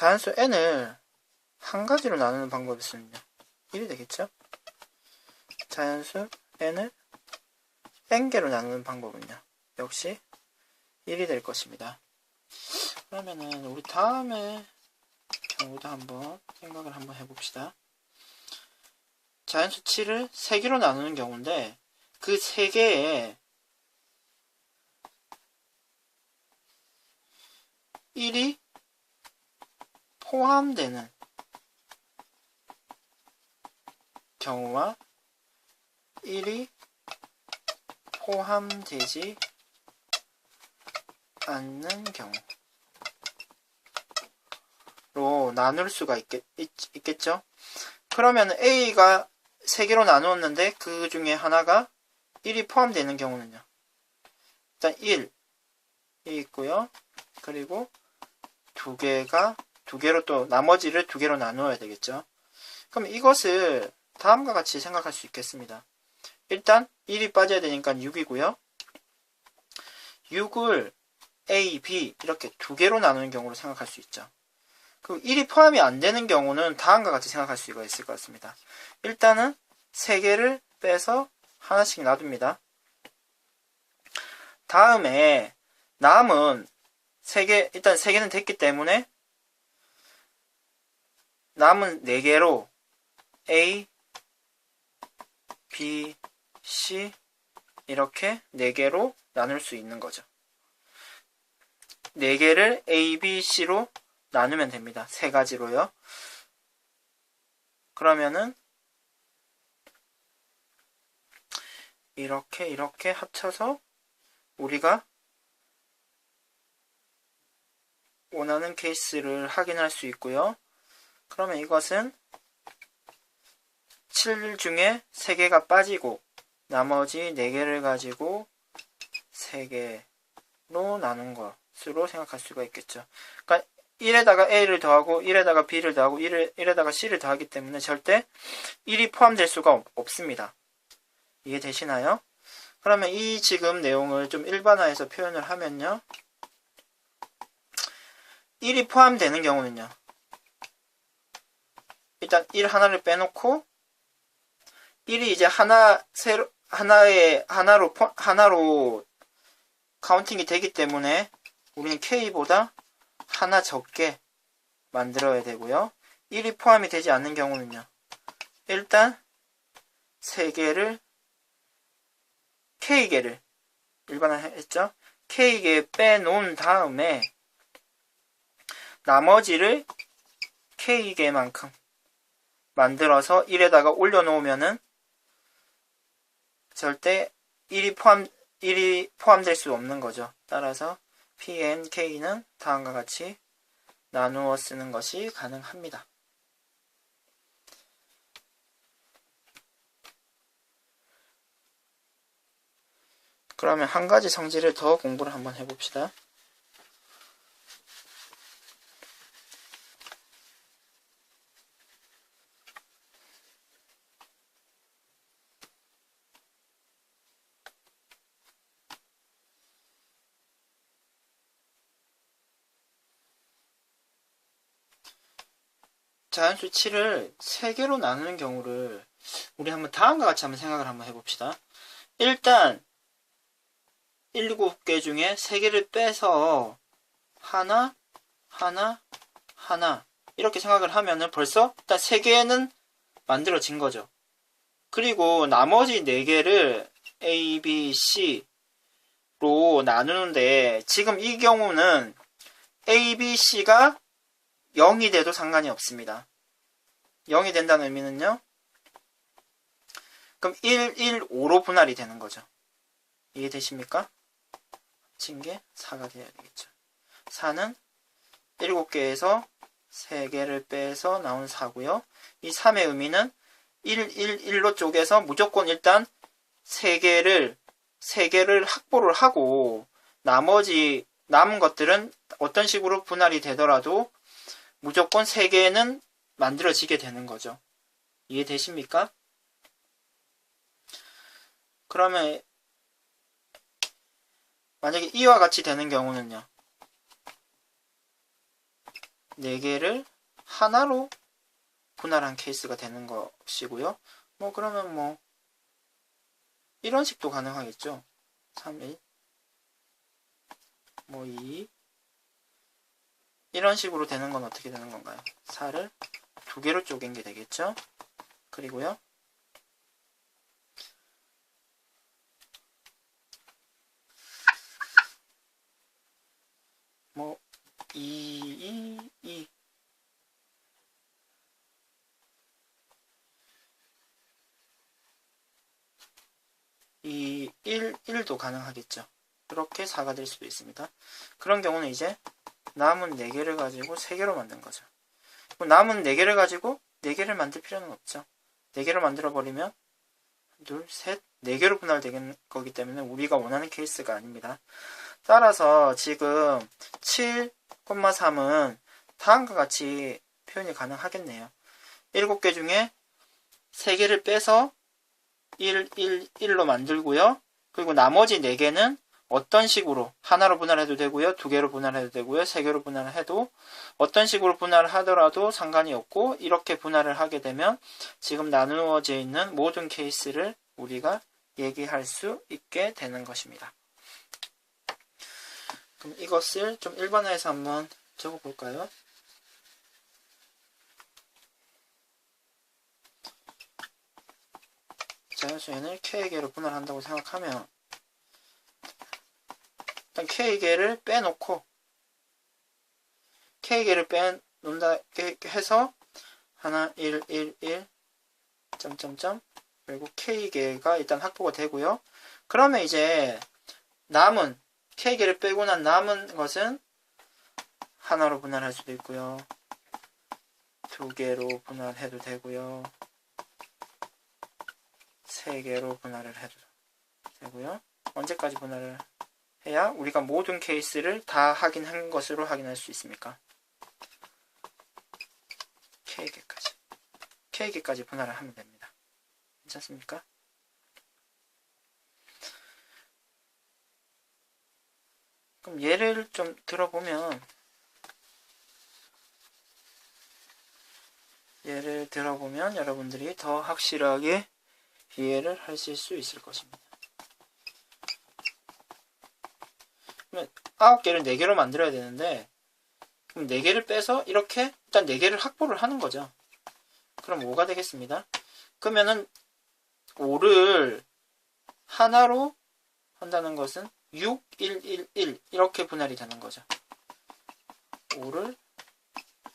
자연수 n을 한 가지로 나누는 방법이 있으면요. 1이 되겠죠? 자연수 n을 n개로 나누는 방법은요. 역시 1이 될 것입니다. 그러면은 우리 다음에 경우도 한번 생각을 한번 해봅시다. 자연수 7을 3개로 나누는 경우인데 그 3개에 1이 포함되는 경우와 1이 포함되지 않는 경우로 나눌 수가 있겠, 있, 겠죠 그러면 A가 3개로 나누었는데 그 중에 하나가 1이 포함되는 경우는요. 일단 1, 이 있고요. 그리고 두 개가 두 개로 또 나머지를 두 개로 나누어야 되겠죠. 그럼 이것을 다음과 같이 생각할 수 있겠습니다. 일단 1이 빠져야 되니까 6이고요. 6을 A, B 이렇게 두 개로 나누는 경우로 생각할 수 있죠. 그럼 1이 포함이 안 되는 경우는 다음과 같이 생각할 수가 있을 것 같습니다. 일단은 3개를 빼서 하나씩 놔둡니다. 다음에 남은 3개, 일단 3개는 됐기 때문에 남은 4개로 A, B, C 이렇게 4개로 나눌 수 있는 거죠. 4개를 A, B, C로 나누면 됩니다. 세 가지로요. 그러면은 이렇게 이렇게 합쳐서 우리가 원하는 케이스를 확인할 수 있고요. 그러면 이것은 7 중에 3개가 빠지고 나머지 4개를 가지고 3개로 나눈 것으로 생각할 수가 있겠죠. 그러니까 1에다가 A를 더하고 1에다가 B를 더하고 1에, 1에다가 C를 더하기 때문에 절대 1이 포함될 수가 없습니다. 이해되시나요? 그러면 이 지금 내용을 좀 일반화해서 표현을 하면요. 1이 포함되는 경우는요. 일단 1 하나를 빼놓고 1이 이제 하나 세로 하나의 하나로 하나로 카운팅이 되기 때문에 우리는 K보다 하나 적게 만들어야 되고요. 1이 포함이 되지 않는 경우는요. 일단 3개를 K개를 일반화했죠. K개 빼놓은 다음에 나머지를 K개만큼 만들어서 1에다가 올려놓으면은 절대 1이 포함 1이 포함될 수 없는 거죠. 따라서 PNK는 다음과 같이 나누어 쓰는 것이 가능합니다. 그러면 한 가지 성질을 더 공부를 한번 해봅시다. 자연수 7을 3개로 나누는 경우를 우리 한번 다음과 같이 한번 생각을 한번 해봅시다. 일단 1, 7개 중에 3개를 빼서 하나, 하나, 하나 이렇게 생각을 하면은 벌써 일단 3개는 만들어진 거죠. 그리고 나머지 4개를 A, B, C로 나누는데 지금 이 경우는 A, B, C가 0이 돼도 상관이 없습니다. 0이 된다는 의미는요. 그럼 1, 1, 5로 분할이 되는 거죠. 이해되십니까? 합친 게 4가 돼야 되겠죠. 4는 7개에서 3개를 빼서 나온 4고요. 이 3의 의미는 1, 1, 1로 쪼개서 무조건 일단 3개를 3개를 확보를 하고 나머지 남은 것들은 어떤 식으로 분할이 되더라도 무조건 3개는 만들어지게 되는 거죠. 이해되십니까? 그러면 만약에 이와 같이 되는 경우는요. 4개를 하나로 분할한 케이스가 되는 것이고요. 뭐 그러면 뭐 이런 식도 가능하겠죠. 3, 1, 뭐 2, 이런 식으로 되는 건 어떻게 되는 건가요? 4를 두 개로 쪼갠 게 되겠죠? 그리고요. 뭐 2, 2, 2 이 1, 1도 가능하겠죠. 그렇게 4가 될 수도 있습니다. 그런 경우는 이제 남은 4개를 가지고 3개로 만든 거죠. 남은 4개를 가지고 4개를 만들 필요는 없죠. 4개로 만들어버리면 둘, 셋, 4개로 분할되는 거기 때문에 우리가 원하는 케이스가 아닙니다. 따라서 지금 7,3은 다음과 같이 표현이 가능하겠네요. 7개 중에 3개를 빼서 1, 1, 1로 만들고요. 그리고 나머지 4개는 어떤 식으로 하나로 분할해도 되고요. 두 개로 분할해도 되고요. 세 개로 분할해도 어떤 식으로 분할을 하더라도 상관이 없고 이렇게 분할을 하게 되면 지금 나누어져 있는 모든 케이스를 우리가 얘기할 수 있게 되는 것입니다. 그럼 이것을 좀 일반화해서 한번 적어 볼까요? 자연수행을 K개로 분할한다고 생각하면 일단 K개를 빼놓고 K개를 빼놓는다 해서 하나 1 1 1 점점점 그리고 K개가 일단 확보가 되고요. 그러면 이제 남은 K개를 빼고 난 남은 것은 하나로 분할할 수도 있고요. 두 개로 분할해도 되고요. 세 개로 분할을 해도 되고요. 언제까지 분할을 해야 우리가 모든 케이스를 다 확인한 것으로 확인할 수 있습니까? K개까지. K개까지 분할을 하면 됩니다. 괜찮습니까? 그럼 예를 좀 들어보면 예를 들어보면 여러분들이 더 확실하게 이해를 하실 수 있을 것입니다. 그러면 9개를 4개로 만들어야 되는데 그럼 4개를 빼서 이렇게 일단 4개를 확보를 하는 거죠. 그럼 5가 되겠습니다. 그러면은 5를 하나로 한다는 것은 6, 1, 1, 1 이렇게 분할이 되는 거죠. 5를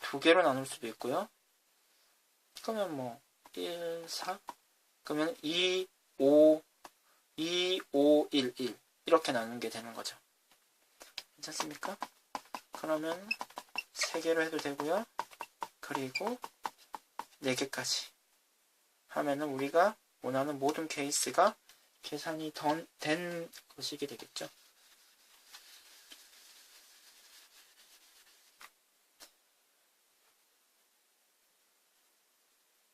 두 개로 나눌 수도 있고요. 그러면 뭐 1, 4 그러면 2, 5, 2, 5, 1, 1 이렇게 나누는 게 되는 거죠. 괜찮습니까? 그러면 3개로 해도 되고요. 그리고 4개까지 하면은 우리가 원하는 모든 케이스가 계산이 된 것이게 되겠죠.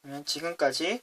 그러면 지금까지